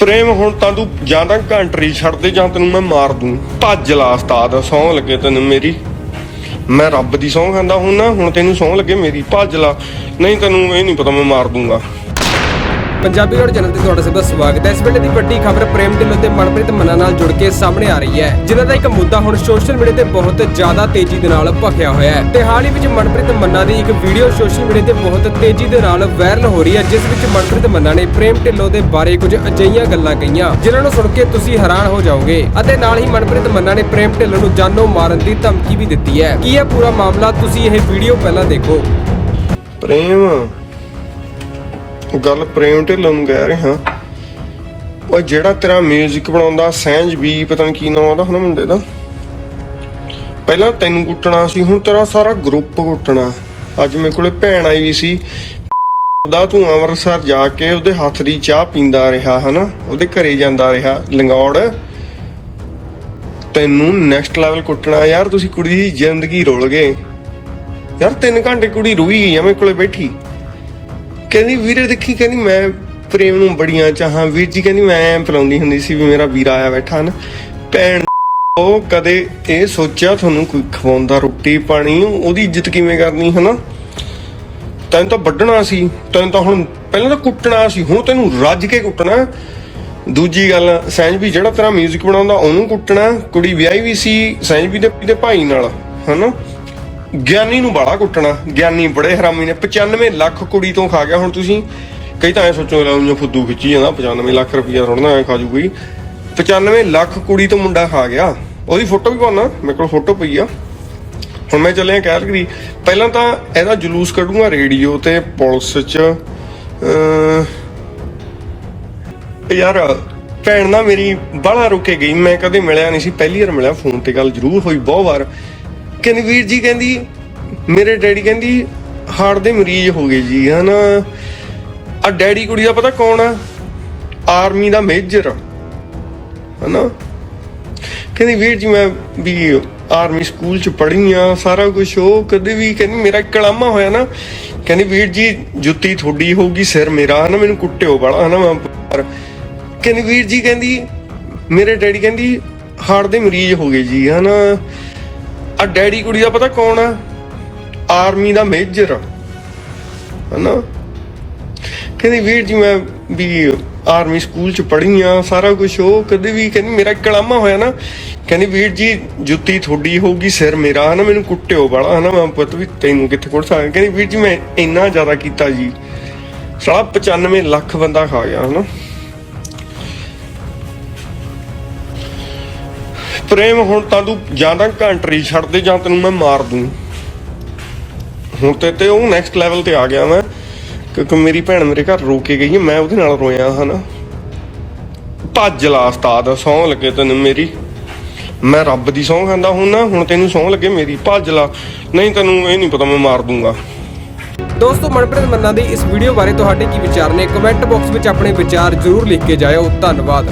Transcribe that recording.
ਪ੍ਰੇਮ, ਹੁਣ ਤਾਂ ਤੂੰ ਜਾਂ ਤਾਂ ਕੰਟਰੀ ਛੱਡ ਦੇ, ਜਾਂ ਤੈਨੂੰ ਮੈਂ ਮਾਰ ਦੂੰ। ਭੱਜ ਲਾ ਉਸਤਾਦ ਸੌਂ ਲੱਗੇ ਤੈਨੂੰ ਮੇਰੀ। ਮੈਂ ਰੱਬ ਦੀ ਸੌਂ ਖਾਂਦਾ ਹੁਣ ਨਾ ਹੁਣ ਤੈਨੂੰ ਸੌਂ ਲੱਗੇ ਮੇਰੀ। ਭੱਜ ਲਾ, ਨਹੀਂ ਤੈਨੂੰ ਇਹ ਨਹੀਂ ਪਤਾ ਮੈਂ ਮਾਰ ਦੂੰਗਾ। ਪੰਜਾਬੀ ਰੋਡ ਚੈਨਲ ਤੇ ਤੁਹਾਡਾ ਸਭ ਦਾ ਸਵਾਗਤ ਹੈ। ਇਸ ਵੇਲੇ ਦੀ ਵੱਡੀ ਖਬਰ ਪ੍ਰੇਮ ਢਿੱਲੋਂ ਤੇ ਮਨਪ੍ਰੀਤ ਮੰਨਾ ਨਾਲ ਜੁੜ ਕੇ ਸਾਹਮਣੇ ਆ ਰਹੀ ਹੈ, ਜਿਨ੍ਹਾਂ ਦਾ ਇੱਕ ਮੁੱਦਾ ਹੁਣ ਸੋਸ਼ਲ ਮੀਡੀਆ ਤੇ ਬਹੁਤ ਜ਼ਿਆਦਾ ਤੇਜ਼ੀ ਦੇ ਨਾਲ ਭਖਿਆ ਹੋਇਆ ਹੈ। ਤੇ ਹਾਲ ਹੀ ਵਿੱਚ ਮਨਪ੍ਰੀਤ ਮੰਨਾ ਦੀ ਇੱਕ ਵੀਡੀਓ ਸੋਸ਼ਲ ਮੀਡੀਆ ਤੇ ਬਹੁਤ ਤੇਜ਼ੀ ਦੇ ਨਾਲ ਵਾਇਰਲ ਹੋ ਰਹੀ ਹੈ, ਜਿਸ ਵਿੱਚ ਮਨਪ੍ਰੀਤ ਮੰਨਾ ਨੇ ਪ੍ਰੇਮ ਢਿੱਲੋਂ ਦੇ ਬਾਰੇ ਕੁਝ ਅਜਿਹੀਆਂ ਗੱਲਾਂ ਕਹੀਆਂ, ਜਿਨ੍ਹਾਂ ਨੂੰ ਸੁਣ ਕੇ ਤੁਸੀਂ ਹੈਰਾਨ ਹੋ ਜਾਓਗੇ। ਅਤੇ ਨਾਲ ਹੀ ਮਨਪ੍ਰੀਤ ਮੰਨਾ ਨੇ ਪ੍ਰੇਮ ਢਿੱਲੋਂ ਨੂੰ ਜਾਨੋਂ ਮਾਰਨ ਦੀ ਧਮਕੀ ਵੀ ਦਿੱਤੀ ਹੈ। ਕੀ ਇਹ ਪੂਰਾ ਮਾਮਲਾ ਤੁਸੀਂ ਇਹ ਵੀਡੀਓ ਪਹਿਲਾਂ ਦੇਖੋ? ਪ੍ਰੇਮ ਗੱਲ ਪ੍ਰੇਮ ਢਿੱਲੋਂ ਨੂੰ ਕਹਿ ਰਿਹਾ। ਉਹ ਜਿਹੜਾ ਤੇਰਾ 뮤직 ਬਣਾਉਂਦਾ, ਸਹਿਜ ਵੀ, ਪਤਾ ਨਹੀਂ ਕੀ ਨਾਮ ਉਹਦਾ ਹੁਣ ਮੁੰਡੇ ਦਾ? ਪਹਿਲਾਂ ਤੈਨੂੰ ਕੁੱਟਣਾ ਸੀ, ਹੁਣ ਤੇਰਾ ਸਾਰਾ ਗਰੁੱਪ ਕੁੱਟਣਾ। ਅੱਜ ਮੇਰੇ ਕੋਲੇ ਭੈਣ ਆਈ ਵੀ ਸੀ। ਦਾ ਤੂੰ ਅੰਮ੍ਰਿਤਸਰ ਜਾ ਕੇ ਉਹਦੇ ਹੱਥ ਦੀ ਚਾਹ ਪੀਂਦਾ ਰਿਹਾ, ਹਨਾ? ਉਹਦੇ ਘਰੇ ਜਾਂਦਾ ਰਿਹਾ, ਲੰਗੌੜ। ਤੈਨੂੰ ਨੈਕਸਟ ਲੈਵਲ ਕੁੱਟਣਾ, ਯਾਰ ਤੁਸੀਂ ਕੁੜੀ ਦੀ ਜ਼ਿੰਦਗੀ ਰੋਲ ਗਏ। ਯਾਰ 3 ਘੰਟੇ ਕੁੜੀ ਰੋਈ ਗਈ ਆ ਮੇਰੇ ਕੋਲੇ ਬੈਠੀ। ਕਹਿੰਦੀ ਵੀਰੇ ਦੇਖੀ, ਕਹਿੰਦੀ ਮੈਂ ਪ੍ਰੇਮ ਨੂੰ ਬੜੀਆਂ ਚਾਹਾਂ। ਵੀਰ ਜੀ ਕਹਿੰਦੀ ਮੈਂ ਪਲਾਉਂਦੀ ਹੁੰਦੀ ਸੀ ਵੀ ਮੇਰਾ ਵੀਰ ਆਇਆ ਬੈਠਾ ਨਾ। ਭੈਣ, ਉਹ ਕਦੇ ਇਹ ਸੋਚਿਆ ਤੁਹਾਨੂੰ ਕੋਈ ਖਵਾਉਂਦਾ ਰੋਟੀ ਪਾਣੀ? ਉਹਦੀ ਇੱਜ਼ਤ ਕਿਵੇਂ ਕਰਨੀ, ਹਨਾ? ਤੈਨੂੰ ਤਾਂ ਵੱਢਣਾ ਸੀ, ਤੈਨੂੰ ਤਾਂ ਹੁਣ ਪਹਿਲਾਂ ਤਾਂ ਕੁੱਟਣਾ ਸੀ, ਹੁਣ ਤੈਨੂੰ ਰੱਜ ਕੇ ਕੁੱਟਣਾ। ਦੂਜੀ ਗੱਲ ਸੈਂਜ ਵੀ ਜਿਹੜਾ ਤੇਰਾ 뮤직 ਬਣਾਉਂਦਾ, ਉਹਨੂੰ ਕੁੱਟਣਾ। ਕੁੜੀ ਵਿਆਹੀ ਵੀ ਸੀ ਸੈਂਜ ਵੀ ਦੇ ਦੇ ਭਾਈ ਨਾਲ, ਹਨਾ? ਗਿਆਨੀ ਨੂੰ ਬਾਲਾ ਕੁੱਟਣਾ। ਗਿਆਨੀ ਬੜੇ ਹਰਾਮੀ ਨੇ। 95 ਲੱਖ ਕੁੜੀ ਤੋਂ ਖਾ ਗਿਆ ਹੁਣ ਤੁਸੀਂ। ਕਈ ਤਾਂ ਐ ਸੋਚੋ ਲੈ ਫੁੱਦੂ ਖਿੱਚੀ ਜਾਂਦਾ 95 ਲੱਖ ਰੁਪਈਆ ਥੋੜਾ ਐ ਖਾ ਜੂ 95 ਲੱਖ ਕੁੜੀ ਤੋਂ ਮੁੰਡਾ ਖਾ ਗਿਆ। ਉਹਦੀ ਫੋਟੋ ਵੀ ਪਾਉਣਾ ਮੇਰੇ ਕੋਲ ਫੋਟੋ ਪਈ ਆ। ਹੁਣ ਮੈਂ ਚੱਲਿਆ ਕੈਲਗਰੀ ਪਹਿਲਾਂ ਤਾਂ ਇਹਦਾ ਜਲੂਸ ਕੱਢੂਗਾ ਰੇਡੀਓ ਤੇ ਪੁਲਿਸ ਚ। ਅਹ, ਯਾਰ ਭੈਣ ਨਾ ਮੇਰੀ ਬਾਹਲਾ ਰੁਕੇ ਗਈ। ਮੈਂ ਕਦੇ ਮਿਲਿਆ ਨਹੀਂ ਸੀ। ਪਹਿਲੀ ਵਾਰ ਮਿਲਿਆ ਫੋਨ ਤੇ ਗੱਲ ਜ਼ਰੂਰ ਹੋਈ ਬਹੁਤ ਵਾਰ। ਕਹਿੰਦੀ ਜੀ ਕਹਿੰਦੀ, ਮੇਰੇ ਡੈਡੀ ਕਹਿੰਦੀ ਹਾਰਟ ਦੇ ਮਰੀਜ਼ ਹੋ ਗਏ ਜੀ, ਹਨਾ? ਆ ਡੈਡੀ ਕੁੜੀ ਦਾ ਪਤਾ ਕੌਣ ਆ? ਆਰਮੀ ਦਾ ਮੇਜਰ। ਹਨਾ? ਕਹਿੰਦੀ, ਵੀਰ ਜੀ, ਮੈਂ ਵੀ ਆਰਮੀ ਸਕੂਲ ਚ ਪੜ੍ਹੀ ਆ, ਸਾਰਾ ਕੁਝ ਉਹ ਕਦੇ ਵੀ ਕਹਿੰਦੀ, ਮੇਰਾ ਕਲਾਮਾ ਹੋਇਆ ਨਾ, ਕਹਿੰਦੀ, ਵੀਰ ਜੀ, ਜੁੱਤੀ ਥੋੜੀ ਹੋਊਗੀ, ਸਿਰ ਮੇਰਾ, ਹਨਾ? ਮੈਨੂੰ ਕੁੱਟਿਓ ਬੜਾ ਹਨਾ? ਮੈਂ ਪਰ ਕਹਿੰਦੀ, ਵੀਰ ਜੀ, ਕਹਿੰਦੀ, ਮੇਰੇ ਡੈਡੀ ਕਹਿੰਦੀ ਹਾਰਟ ਦੇ ਮਰੀਜ਼ ਹੋ ਗਏ ਜੀ, ਹਨਾ? ਆ ਡੈਡੀ ਕੁੜੀ ਦਾ ਪਤਾ ਕੌਣ ਆ? ਆਰਮੀ ਦਾ ਮੇਜਰ। ਹਨਾ? ਕਹਿੰਦੀ, ਵੀਰ ਜੀ, ਮੈਂ ਵੀ ਆਰਮੀ ਸਕੂਲ ਚ ਪੜ੍ਹੀ ਆ, ਸਾਰਾ ਕੁਝ ਉਹ ਕਦੇ ਵੀ ਕਹਿੰਦੀ, ਮੇਰਾ ਕਲਾਮਾ ਹੋਇਆ ਨਾ। ਕਹਿੰਦੀ, ਵੀਰ ਜੀ, ਜੁੱਤੀ ਥੋੜੀ ਹੋਊਗੀ, ਸਿਰ ਮੇਰਾ, ਹਨਾ? ਮੈਨੂੰ ਕੁੱਟਿਓ ਬੜਾ ਹਨਾ? ਮੈਂ ਪੁੱਤ ਵੀ ਤੈਨੂੰ ਕਿੱਥੇ ਕੁੱਟ ਸਕਦਾ? ਕਹਿੰਦੀ, ਵੀਰ ਜੀ, ਮੈਂ ਇੰਨਾ ਜ਼ਿਆਦਾ ਕੀਤਾ ਜੀ। ਸਾਲਾ 95 ਲੱਖ ਬੰਦਾ ਖਾ ਗਿਆ, ਹਨਾ? ਪ੍ਰੇਮ ਹੁਣ ਤਾਂ ਤੂੰ ਜਾਂ ਤਾਂ ਕੰਟਰੀ ਛੱਡ ਦੇ ਜਾਂ ਤੈਨੂੰ ਮੈਂ ਮਾਰ ਦੂੰ। ਹੁਣ ਤੇ ਤੇ ਉਹ ਨੈਕਸਟ ਲੈਵਲ ਤੇ ਆ ਗਿਆ ਮੈਂ। ਕਿਉਂਕਿ ਮੇਰੀ ਭੈਣ ਮੇਰੇ ਘਰ ਰੋ ਕੇ ਗਈ ਮੈਂ ਉਹਦੇ ਨਾਲ ਰੋਇਆ ਹਨਾ ਭੱਜ ਲਾ ਉਸਤਾਦ, ਸੌਂ ਲੱਗੇ ਤੈਨੂੰ ਮੇਰੀ। ਮੈਂ ਰੱਬ ਦੀ ਸੌਂ ਖਾਂਦਾ ਹੁਣ ਨਾ, ਹੁਣ ਤੈਨੂੰ ਸੌਂ ਲੱਗੇ ਮੇਰੀ। ਭੱਜ ਲਾ, ਨਹੀਂ ਤੈਨੂੰ ਇਹ ਨਹੀਂ ਪਤਾ ਮੈਂ ਮਾਰ ਦੂੰਗਾ। ਦੋਸਤੋ, ਮਨਪ੍ਰੀਤ ਮੰਨਾ ਦੀ ਇਸ ਵੀਡੀਓ ਬਾਰੇ ਤੁਹਾਡੇ ਕੀ ਵਿਚਾਰ ਨੇ? ਕਮੈਂਟ ਬਾਕਸ ਵਿੱਚ ਆਪਣੇ ਵਿਚਾਰ ਜ਼ਰੂਰ ਲਿਖ ਕੇ ਜਾਇਓ। ਧੰਨਵਾਦ।